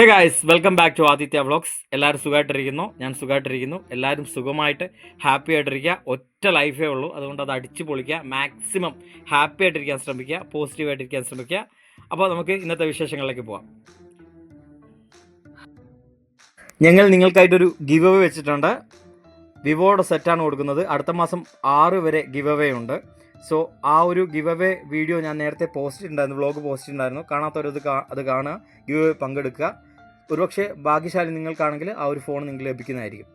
Hey guys welcome back to Aditya vlogs എല്ലാവരും സുഖമായിട്ടിരിക്കുന്നു. ഞാൻ സുഖമായിട്ടിരിക്കുന്നു. എല്ലാവരും സുഖമായിട്ട് ഹാപ്പി ആയിട്ടിരിക്കുക ഒറ്റ ലൈഫേ ഉള്ളൂ. അതുകൊണ്ട് അത് അടിച്ചു പൊളിക്കുക. മാക്സിമം ഹാപ്പി ആയിട്ടിരിക്കാൻ ശ്രമിക്കുക. പോസിറ്റീവ് ആയിട്ടിരിക്കാൻ ശ്രമിക്കുക. അപ്പോൾ നമുക്ക് ഇന്നത്തെ വിശേഷങ്ങളിലേക്ക് പോവാം. ഞങ്ങൾ നിങ്ങൾക്കായിട്ടൊരു ഗിവ് അവേ വെച്ചിട്ടുണ്ട്. വിവോയുടെ സെറ്റാണ് കൊടുക്കുന്നത്. അടുത്ത മാസം ആറ് വരെ ഗിവ് അവേ ഉണ്ട്. സോ ആ ഒരു ഗിവ് അവേ വീഡിയോ ഞാൻ നേരത്തെ പോസ്റ്റ് ഉണ്ടായിരുന്നു വ്ളോഗ് പോസ്റ്റ് ഉണ്ടായിരുന്നു കാണാത്തവരത് അത് കാണുക. ഗിവ് അവേ പങ്കെടുക്കുക. ഒരുപക്ഷെ ഭാഗ്യശാലി നിങ്ങൾക്കാണെങ്കിൽ ആ ഒരു ഫോൺ നിങ്ങൾക്ക് ലഭിക്കുന്നതായിരിക്കും.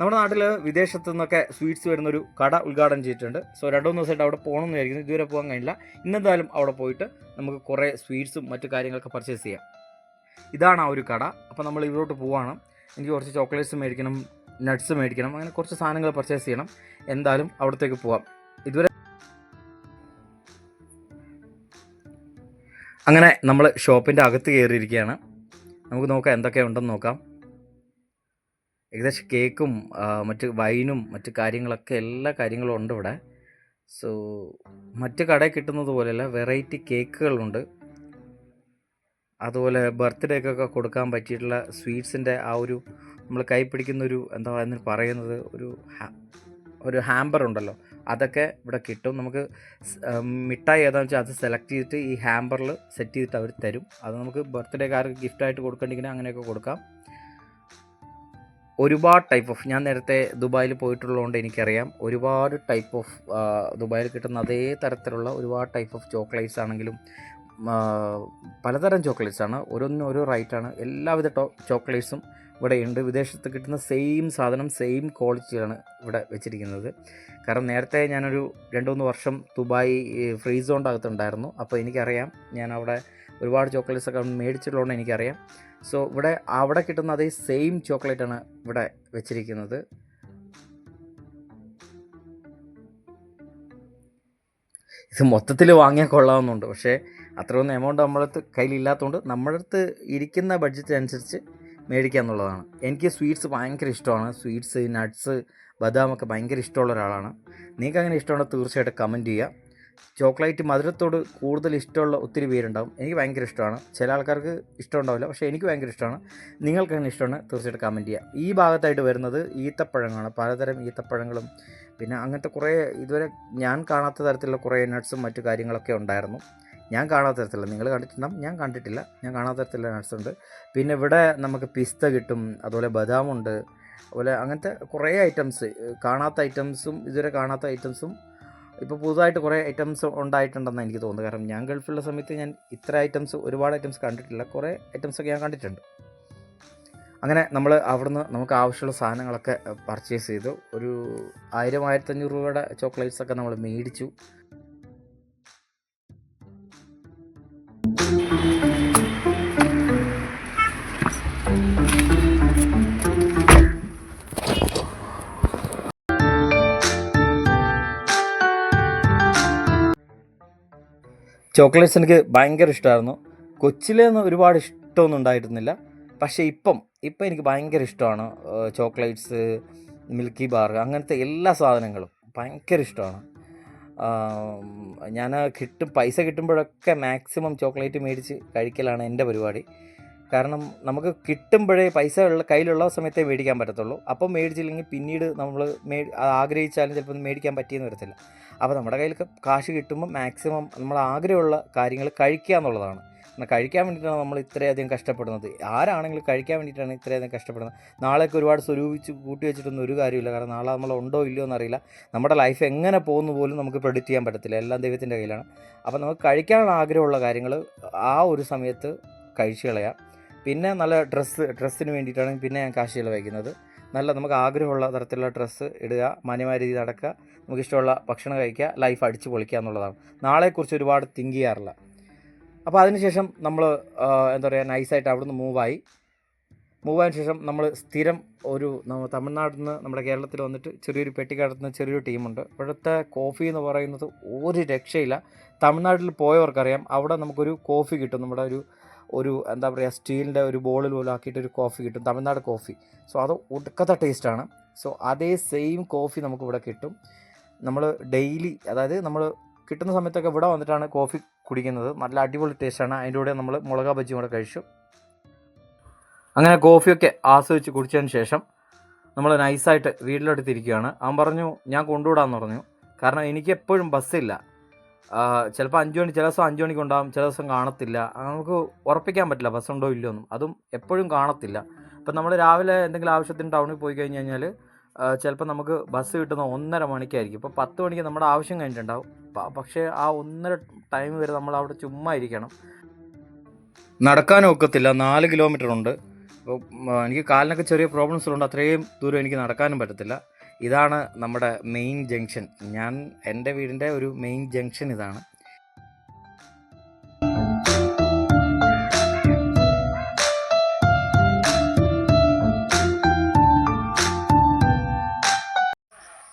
നമ്മുടെ നാട്ടിൽ വിദേശത്തു നിന്നൊക്കെ സ്വീറ്റ്സ് വരുന്നൊരു കട ഉദ്ഘാടനം ചെയ്തിട്ടുണ്ട്. സോ രണ്ടോ മൂന്ന് ദിവസമായിട്ട് അവിടെ പോകണമെന്ന് വിചാരിക്കുന്നു ഇതുവരെ പോകാൻ കഴിഞ്ഞില്ല. ഇന്നെന്തായാലും അവിടെ പോയിട്ട് നമുക്ക് കുറേ സ്വീറ്റ്സും മറ്റു കാര്യങ്ങളൊക്കെ പർച്ചേസ് ചെയ്യാം. ഇതാണ് ആ ഒരു കട. അപ്പോൾ നമ്മൾ ഇവിടോട്ട് പോവാണ്. എനിക്ക് കുറച്ച് ചോക്ലേറ്റ്സ് മേടിക്കണം നട്ട്സ് മേടിക്കണം അങ്ങനെ കുറച്ച് സാധനങ്ങൾ പർച്ചേസ് ചെയ്യണം. എന്തായാലും അവിടത്തേക്ക് പോവാം. ഇതുവരെ അങ്ങനെ നമ്മൾ ഷോപ്പിന്റെ അകത്ത് കയറിയിരിക്കുകയാണ്. നമുക്ക് നോക്കാം എന്തൊക്കെ ഉണ്ടെന്ന് നോക്കാം. ഏകദേശം കേക്കും മറ്റ് വൈനും മറ്റ് കാര്യങ്ങളൊക്കെ എല്ലാ കാര്യങ്ങളും ഉണ്ട് ഇവിടെ. സോ മറ്റ് കടയിൽ കിട്ടുന്നത് പോലെയല്ല വെറൈറ്റി കേക്കുകളുണ്ട്. അതുപോലെ ബർത്ത്ഡേക്കൊക്കെ കൊടുക്കാൻ പറ്റിയിട്ടുള്ള സ്വീറ്റ്സിന്റെ ആ ഒരു നമ്മൾ കൈ പിടിക്കുന്ന ഒരു എന്താ പറയുന്നത് ഒരു ഒരു ഹാമ്പർ ഉണ്ടല്ലോ. അതൊക്കെ ഇവിടെ കിട്ടും. നമുക്ക് മിഠായി ഏതാണെന്ന് വെച്ചാൽ അത് സെലക്ട് ചെയ്തിട്ട് ഈ ഹാമ്പറിൽ സെറ്റ് ചെയ്തിട്ട് അവർ തരും. അത് നമുക്ക് ബർത്ത്ഡേ ബർത്ത്ഡേക്കാർക്ക് ഗിഫ്റ്റായിട്ട് കൊടുക്കണമെങ്കിൽ അങ്ങനെയൊക്കെ കൊടുക്കാം. ഒരുപാട് ടൈപ്പ് ഓഫ് ഞാൻ നേരത്തെ ദുബായിൽ പോയിട്ടുള്ളതുകൊണ്ട് എനിക്കറിയാം. ഒരുപാട് ടൈപ്പ് ഓഫ് ദുബായിൽ കിട്ടുന്ന അതേ തരത്തിലുള്ള ഒരുപാട് ടൈപ്പ് ഓഫ് ചോക്ലേറ്റ്സ് ആണെങ്കിലും പലതരം ചോക്ലേറ്റ്സ് ആണ് ഓരോന്നിനും ഓരോ റൈറ്റാണ്. എല്ലാവിധ ടോ ചോക്ലേറ്റ്സും ഇവിടെ ഉണ്ട്. വിദേശത്ത് കിട്ടുന്ന സെയിം സാധനം സെയിം ക്വാളിറ്റിയാണ് ഇവിടെ വെച്ചിരിക്കുന്നത്. കാരണം നേരത്തെ ഞാനൊരു രണ്ട് മൂന്ന് വർഷം ദുബായ് ഫ്രീ സോണിന്റെ അകത്തുണ്ടായിരുന്നു അപ്പോൾ എനിക്കറിയാം ഞാൻ അവിടെ ഒരുപാട് ചോക്ലേറ്റ്സ് ഒക്കെ മേടിച്ചിട്ടുള്ളതുകൊണ്ട് എനിക്കറിയാം. സോ ഇവിടെ അവിടെ കിട്ടുന്ന അതേ സെയിം ചോക്ലേറ്റാണ് ഇവിടെ വെച്ചിരിക്കുന്നത്. ഇത് മൊത്തത്തിൽ വാങ്ങിയാൽ കൊള്ളാവുന്നുണ്ട്. പക്ഷേ അത്രയൊന്നും എമൗണ്ട് നമ്മളടുത്ത് കയ്യിലില്ലാത്തതുകൊണ്ട് നമ്മുടെ അടുത്ത് ഇരിക്കുന്ന ബഡ്ജറ്റ് അനുസരിച്ച് മേടിക്കുക എന്നുള്ളതാണ്. എനിക്ക് സ്വീറ്റ്സ് ഭയങ്കര ഇഷ്ടമാണ്. സ്വീറ്റ്സ് നട്ട്സ് ബദാമൊക്കെ ഭയങ്കര ഇഷ്ടമുള്ള ഒരാളാണ്. നിങ്ങൾക്ക് അങ്ങനെ ഇഷ്ടമുണ്ടോ തീർച്ചയായിട്ടും കമന്റ് ചെയ്യുക ചോക്ലേറ്റ് മധുരത്തോട് കൂടുതൽ ഇഷ്ടമുള്ള ഒത്തിരി പേരുണ്ടാവും. എനിക്ക് ഭയങ്കര ഇഷ്ടമാണ്. ചില ആൾക്കാർക്ക് ഇഷ്ടമുണ്ടാവില്ല. പക്ഷേ എനിക്ക് ഭയങ്കര ഇഷ്ടമാണ്. നിങ്ങൾക്ക് അങ്ങനെ ഇഷ്ടമാണ് തീർച്ചയായിട്ടും കമന്റ് ചെയ്യുക ഈ ഭാഗത്തായിട്ട് വരുന്നത് ഈത്തപ്പഴങ്ങളാണ്. പലതരം ഈത്തപ്പഴങ്ങളും പിന്നെ അങ്ങനത്തെ കുറേ ഇതുവരെ ഞാൻ കാണാത്ത തരത്തിലുള്ള കുറേ നട്ട്സും മറ്റു കാര്യങ്ങളൊക്കെ ഉണ്ടായിരുന്നു. ഞാൻ കാണാത്ത തരത്തിലുള്ള നിങ്ങൾ കണ്ടിട്ടുണ്ടാവും. ഞാൻ കണ്ടിട്ടില്ല. ഞാൻ കാണാത്ത തരത്തിലുള്ള നട്ട്സ് ഉണ്ട്. പിന്നെ ഇവിടെ നമുക്ക് പിസ്ത കിട്ടും. അതുപോലെ ബദാമുണ്ട്. അതുപോലെ അങ്ങനത്തെ കുറേ ഐറ്റംസ് കാണാത്ത ഐറ്റംസും ഇതുവരെ കാണാത്ത ഐറ്റംസും ഇപ്പോൾ പുതുതായിട്ട് കുറേ ഐറ്റംസ് ഉണ്ടായിട്ടുണ്ടെന്ന് എനിക്ക് തോന്നുന്നു കാരണം ഞാൻ ഗൾഫിലുള്ള സമയത്ത് ഞാൻ ഇത്ര ഐറ്റംസ് ഒരുപാട് ഐറ്റംസ് കണ്ടിട്ടില്ല. കുറേ ഐറ്റംസൊക്കെ ഞാൻ കണ്ടിട്ടുണ്ട്. അങ്ങനെ നമ്മൾ അവിടുന്ന് നമുക്ക് ആവശ്യമുള്ള സാധനങ്ങളൊക്കെ പർച്ചേസ് ചെയ്തു. ഒരു ആയിരം ആയിരത്തഞ്ഞൂറ് രൂപയുടെ ചോക്ലേറ്റ്സ് ഒക്കെ നമ്മൾ മേടിച്ചു. ചോക്ലേറ്റ്സ് എനിക്ക് ഭയങ്കര ഇഷ്ടമായിരുന്നു കൊച്ചിലേന്ന് ഒരുപാട് ഇഷ്ടമൊന്നും ഉണ്ടായിരുന്നില്ല. പക്ഷേ ഇപ്പം ഇപ്പം എനിക്ക് ഭയങ്കര ഇഷ്ടമാണ് ചോക്ലേറ്റ്സ് മിൽക്കി ബാർ അങ്ങനത്തെ എല്ലാ സാധനങ്ങളും ഭയങ്കര ഇഷ്ടമാണ്. ഞാൻ കിട്ടും പൈസ കിട്ടുമ്പോഴൊക്കെ മാക്സിമം ചോക്ലേറ്റ് മേടിച്ച് കഴിക്കലാണ് എന്റെ പരിപാടി. കാരണം നമുക്ക് കിട്ടുമ്പോഴേ പൈസ ഉള്ള കയ്യിലുള്ള സമയത്തേ മേടിക്കാൻ പറ്റത്തുള്ളൂ. അപ്പം മേടിച്ചില്ലെങ്കിൽ പിന്നീട് നമ്മൾ മേ ആഗ്രഹിച്ചാലും ചിലപ്പോൾ മേടിക്കാൻ പറ്റിയെന്ന് വരത്തില്ല. അപ്പോൾ നമ്മുടെ കയ്യിൽ കാശ് കിട്ടുമ്പോൾ മാക്സിമം നമ്മൾ ആഗ്രഹമുള്ള കാര്യങ്ങൾ കഴിക്കുക എന്നുള്ളതാണ്. എന്നാൽ കഴിക്കാൻ വേണ്ടിയിട്ടാണ് നമ്മൾ ഇത്രയധികം കഷ്ടപ്പെടുന്നത്. ആരാണെങ്കിലും കഴിക്കാൻ വേണ്ടിയിട്ടാണ് ഇത്രയധികം കഷ്ടപ്പെടുന്നത്. നാളേക്ക് ഒരുപാട് സ്വരൂപിച്ച് കൂട്ടി വെച്ചിട്ടൊന്നും ഒരു കാര്യമില്ല കാരണം നാളെ നമ്മൾ ഉണ്ടോ ഇല്ലയോ എന്നറിയില്ല. നമ്മുടെ ലൈഫ് എങ്ങനെ പോകുന്നു പോലും നമുക്ക് പ്രെഡിക്റ്റ് ചെയ്യാൻ പറ്റത്തില്ല. എല്ലാം ദൈവത്തിന്റെ കയ്യിലാണ്. അപ്പോൾ നമുക്ക് കഴിക്കാനുള്ള ആഗ്രഹമുള്ള കാര്യങ്ങൾ ആ ഒരു സമയത്ത് കഴിച്ചു കളയാം. പിന്നെ നല്ല ഡ്രസ്സ് ഡ്രസ്സിന് വേണ്ടിയിട്ടാണ് പിന്നെ ഞാൻ കാശ് ചിലവഴിക്കുന്നത്. നല്ല നമുക്ക് ആഗ്രഹമുള്ള തരത്തിലുള്ള ഡ്രസ്സ് ഇടുക മാന്യമായ രീതിയിൽ നടക്കുക നമുക്കിഷ്ടമുള്ള ഭക്ഷണം കഴിക്കുക ലൈഫ് അടിച്ച് പൊളിക്കുക എന്നുള്ളതാണ്. നാളെക്കുറിച്ച് ഒരുപാട് തിങ്ക് ചെയ്യാറില്ല. അപ്പോൾ അതിനുശേഷം നമ്മൾ എന്താ പറയുക നൈസായിട്ട് അവിടുന്ന് മൂവായി മൂവായതിനു ശേഷം നമ്മൾ സ്ഥിരം ഒരു തമിഴ്നാട്ടിൽ നിന്ന് നമ്മുടെ കേരളത്തിൽ വന്നിട്ട് ചെറിയൊരു പെട്ടിക്കടത്തുന്ന ചെറിയൊരു ടീമുണ്ട്. ഇവിടുത്തെ കോഫി എന്ന് പറയുന്നത് ഒരു രക്ഷയില്ല. തമിഴ്നാട്ടിൽ പോയവർക്കറിയാം അവിടെ നമുക്കൊരു കോഫി കിട്ടും. നമ്മുടെ ഒരു ഒരു എന്താ പറയുക സ്റ്റീലിന്റെ ഒരു ബോളിൽ പോലും ആക്കിയിട്ട് ഒരു കോഫി കിട്ടും. തമിഴ്നാട് കോഫി സോ അത് ഒടുക്കത്തെ ടേസ്റ്റാണ് സോ അതേ സെയിം കോഫി നമുക്കിവിടെ കിട്ടും. നമ്മൾ ഡെയിലി അതായത് നമ്മൾ കിട്ടുന്ന സമയത്തൊക്കെ ഇവിടെ വന്നിട്ടാണ് കോഫി കുടിക്കുന്നത്. നല്ല അടിപൊളി ടേസ്റ്റാണ് അതിന്റെ കൂടെ നമ്മൾ മുളക ബജ്ജിയും കൂടെ കഴിച്ചു. അങ്ങനെ കോഫിയൊക്കെ ആസ്വദിച്ച് കുടിച്ചതിന് ശേഷം നമ്മൾ നൈസായിട്ട് വീട്ടിലെടുത്തിരിക്കുകയാണ് അവൻ പറഞ്ഞു ഞാൻ കൊണ്ടുവിടാമെന്ന് പറഞ്ഞു. കാരണം എനിക്ക് എപ്പോഴും ബസ്സില്ല ചിലപ്പോൾ അഞ്ച് മണി ചില ദിവസം അഞ്ച് മണിക്ക് ഉണ്ടാകും ചില ദിവസം കാണത്തില്ല. നമുക്ക് ഉറപ്പിക്കാൻ പറ്റില്ല ബസ്സുണ്ടോ ഇല്ലയോ ഒന്നും അതും എപ്പോഴും കാണത്തില്ല. അപ്പം നമ്മൾ രാവിലെ എന്തെങ്കിലും ആവശ്യത്തിന് ടൗണിൽ പോയി കഴിഞ്ഞ് കഴിഞ്ഞാൽ ചിലപ്പോൾ നമുക്ക് ബസ് കിട്ടുന്ന ഒന്നര മണിക്കായിരിക്കും. ഇപ്പോൾ പത്ത് മണിക്ക് നമ്മുടെ ആവശ്യം കഴിഞ്ഞിട്ടുണ്ടാവും. പക്ഷേ ആ ഒന്നര ടൈം വരെ നമ്മൾ അവിടെ ചുമ്മാ ഇരിക്കണം. നടക്കാനും ഒക്കത്തില്ല. നാല് കിലോമീറ്റർ ഉണ്ട്. അപ്പോൾ എനിക്ക് കാലിനൊക്കെ ചെറിയ പ്രോബ്ലംസ് ഉള്ളതുകൊണ്ട് അത്രയും ദൂരം എനിക്ക് നടക്കാനും പറ്റത്തില്ല. ഇതാണ് നമ്മുടെ മെയിൻ ജംഗ്ഷൻ ഞാൻ എന്റെ വീടിന്റെ ഒരു മെയിൻ ജംഗ്ഷൻ ഇതാണ്.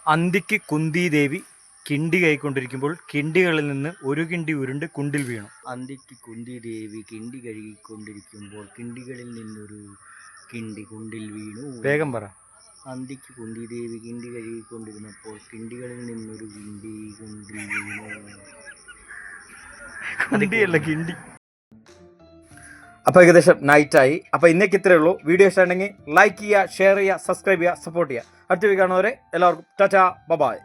അന്തിക്ക് കുന്തിദേവി കിണ്ടി കൈക്കൊണ്ടിരിക്കുമ്പോൾ കിണ്ടികളിൽ നിന്ന് ഒരു കിണ്ടി ഉരുണ്ട് കുണ്ടിൽ വീണു. അന്തിക്ക് കുന്തി ദേവി കിണ്ടി കഴുകിക്കൊണ്ടിരിക്കുമ്പോൾ കിണ്ടികളിൽ നിന്നൊരു കിണ്ടി കുണ്ടിൽ വീണു. വേഗം പറ. അന്തിക്ക് കുന്തി ദേവി കിണ്ടി കഴുകിക്കൊണ്ടിരുന്നപ്പോൾ കിണ്ടികളിൽ നിന്നൊരു കിണ്ടി കുണ്ടിൽ വീണു. കിണ്ടിയല്ല കിണ്ടി. അപ്പോൾ ഏകദേശം നൈറ്റായി അപ്പോൾ ഇന്നേക്ക് ഇത്രയേ ഉള്ളൂ. വീഡിയോ ഇഷ്ടമുണ്ടെങ്കിൽ ലൈക്ക് ചെയ്യുക ഷെയർ ചെയ്യുക സബ്സ്ക്രൈബ് ചെയ്യുക സപ്പോർട്ട് ചെയ്യുക. അടുത്ത വീ കാണുന്നവരെ എല്ലാവർക്കും ടാറ്റാ ബബായ്